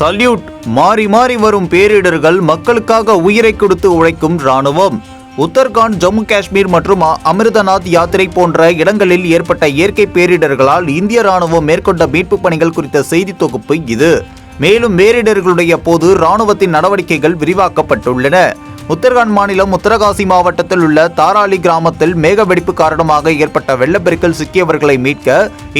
Salute. மாறி மாறி வரும் பேரிடர்கள் மக்களுக்காக உயிரை கொடுத்து உழைக்கும் ராணுவம் உத்தரகாண்ட் ஜம்மு காஷ்மீர் மற்றும் அமிர்தநாத் யாத்திரை போன்ற இடங்களில் ஏற்பட்ட இயற்கை பேரிடர்களால் இந்திய ராணுவம் மேற்கொண்ட மீட்பு பணிகள் குறித்த செய்தி தொகுப்பு இது. மேலும் பேரிடர்களுடைய போது ராணுவத்தின் நடவடிக்கைகள் விரிவாக்கப்பட்டுள்ளன. உத்தரகாண்ட் மாநிலம் உத்தரகாசி மாவட்டத்தில் உள்ள தாராளி கிராமத்தில் மேக வெடிப்பு காரணமாக ஏற்பட்ட வெள்ளப்பெருக்கில் சிக்கியவர்களை மீட்க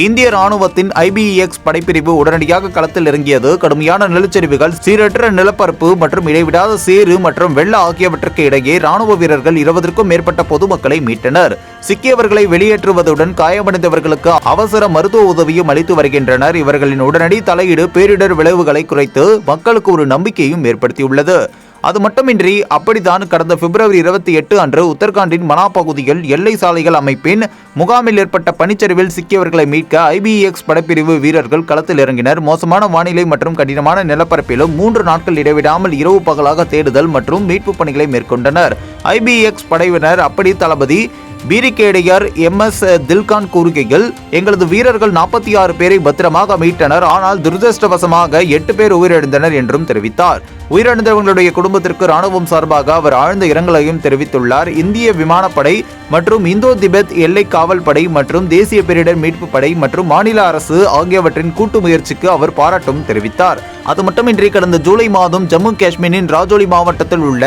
இந்திய ராணுவத்தின் ஐபிஇஎக்ஸ் படைப்பிரிவு உடனடியாக களத்தில் இறங்கியது. கடுமையான நிலச்சரிவுகள் சீரற்ற நிலப்பரப்பு மற்றும் இடைவிடாத சேறு மற்றும் வெள்ள ஆகியவற்றுக்கு இடையே ராணுவ வீரர்கள் இருபதற்கும் மேற்பட்ட பொதுமக்களை மீட்டனர். சிக்கியவர்களை வெளியேற்றுவதுடன் காயமடைந்தவர்களுக்கு அவசர மருத்துவ உதவியும் அளித்து வருகின்றனர். இவர்களின் உடனடி தலையீடு பேரிடர் விளைவுகளை குறைத்து மக்களுக்கு ஒரு நம்பிக்கையும் ஏற்படுத்தியுள்ளது. அது மட்டுமின்றி அப்படித்தான் கடந்த பிப்ரவரி இருபத்தி எட்டு அன்று உத்தரகாண்டின் மனா பகுதியில் எல்லை சாலைகள் அமைப்பின் முகாமில் ஏற்பட்ட பனிச்சரிவில் சிக்கியவர்களை மீட்க ஐபிஎக்ஸ் படைப்பிரிவு வீரர்கள் களத்தில் இறங்கினர். மோசமான வானிலை மற்றும் கடினமான நிலப்பரப்பிலும் மூன்று நாட்கள் இடைவிடாமல் இரவு பகலாக தேடுதல் மற்றும் மீட்பு பணிகளை மேற்கொண்டனர். ஐபிஎக்ஸ் படையினர் அப்படி தளபதி பீரிகேடியர் எம் எஸ் தில்கான் கூறுகையில் எங்களது வீரர்கள் நாற்பத்தி ஆறு பேரை பத்திரமாக மீட்டனர் ஆனால் துரதிருஷ்டவசமாக எட்டு பேர் உயிரிழந்தனர் என்றும் தெரிவித்தார். உயிரிழந்தவர்களுடைய குடும்பத்திற்கு ராணுவம் சார்பாக அவர் ஆழ்ந்த இரங்கலையும் தெரிவித்துள்ளார். இந்திய விமானப்படை மற்றும் இந்தோ திபெத் எல்லை காவல் படை மற்றும் தேசிய பேரிடர் மீட்பு படை மற்றும் மாநில அரசு ஆகியவற்றின் கூட்டு முயற்சிக்கு அவர் பாராட்டும் தெரிவித்தார். அது மட்டுமின்றி கடந்த ஜூலை மாதம் ஜம்மு காஷ்மீரின் ராஜோலி மாவட்டத்தில் உள்ள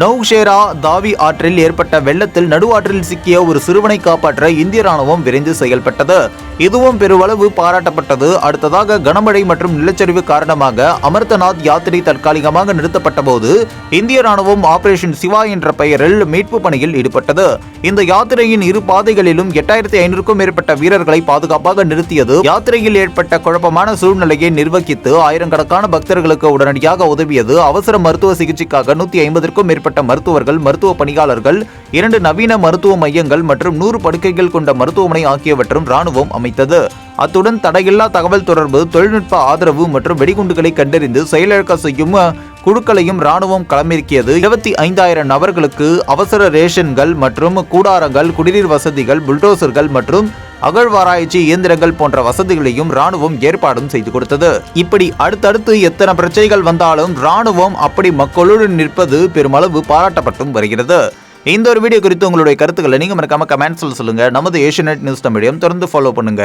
நௌஷேரா தாவி ஆற்றில் ஏற்பட்ட வெள்ளத்தில் நடுவாற்றில் சிக்கிய ஒரு சிறுவனை காப்பாற்ற இந்திய ராணுவம் விரைந்து செயல்பட்டது. இதுவும் பெருவளவு பாராட்டப்பட்டது. அடுத்ததாக கனமழை மற்றும் நிலச்சரிவு காரணமாக அமர்தநாத் யாத்திரை தற்காலிகமாக நிறுத்தப்பட்ட போது இந்திய ராணுவம் ஆபரேஷன் சிவா என்ற பெயரில் மீட்பு பணியில் ஈடுபட்டது. இந்த யாத்திரையின் இரு பாதைகளிலும் எட்டாயிரத்தி ஐநூறுக்கும் மேற்பட்ட வீரர்களை பாதுகாப்பாக நிறுத்தியது. யாத்திரையில் ஏற்பட்ட குழப்பமான சூழ்நிலையை நிர்வகித்து ஆயிரக்கணக்கான பக்தர்களுக்கு உடனடியாக உதவியது. அவசர மருத்துவ சிகிச்சைக்காக நூத்தி ஐம்பதற்கும் மேற்பட்ட மருத்துவர்கள் மருத்துவ பணியாளர்கள் இரண்டு நவீன மருத்துவ மையங்கள் மற்றும் நூறு படுக்கைகள் கொண்ட மருத்துவமனை ஆகியவற்றும் ராணுவம் அமைத்தது. அத்துடன் தடையில்லா தகவல் தொடர்பு தொழில்நுட்ப ஆதரவு மற்றும் வெடிகுண்டுகளை கண்டறிந்து செயலிழக்க செய்யும் குழுக்களையும் ராணுவம் களமிறக்கியது. இருபத்தி ஐந்தாயிரம் நபர்களுக்கு அவசர ரேஷன்கள் மற்றும் கூடாரங்கள் குடிநீர் வசதிகள் புல்டோசர்கள் மற்றும் அகழ்வாராய்ச்சி இயந்திரங்கள் போன்ற வசதிகளையும் ராணுவம் ஏற்பாடும் செய்து கொடுத்தது. இப்படி அடுத்தடுத்து எத்தனை பிரச்சனைகள் வந்தாலும் ராணுவம் அப்படி மக்களோடு நிற்பது பெருமளவு பாராட்டப்பட்டும் வருகிறது. இந்த ஒரு வீடியோ குறித்து உங்களுடைய கருத்துக்களை நீங்கள் மறக்காம கமெண்ட்ஸில் சொல்லுங்க. நமது ஏஷியநெட் நியூஸ் தமிழையும் தொடர்ந்து ஃபாலோ பண்ணுங்க.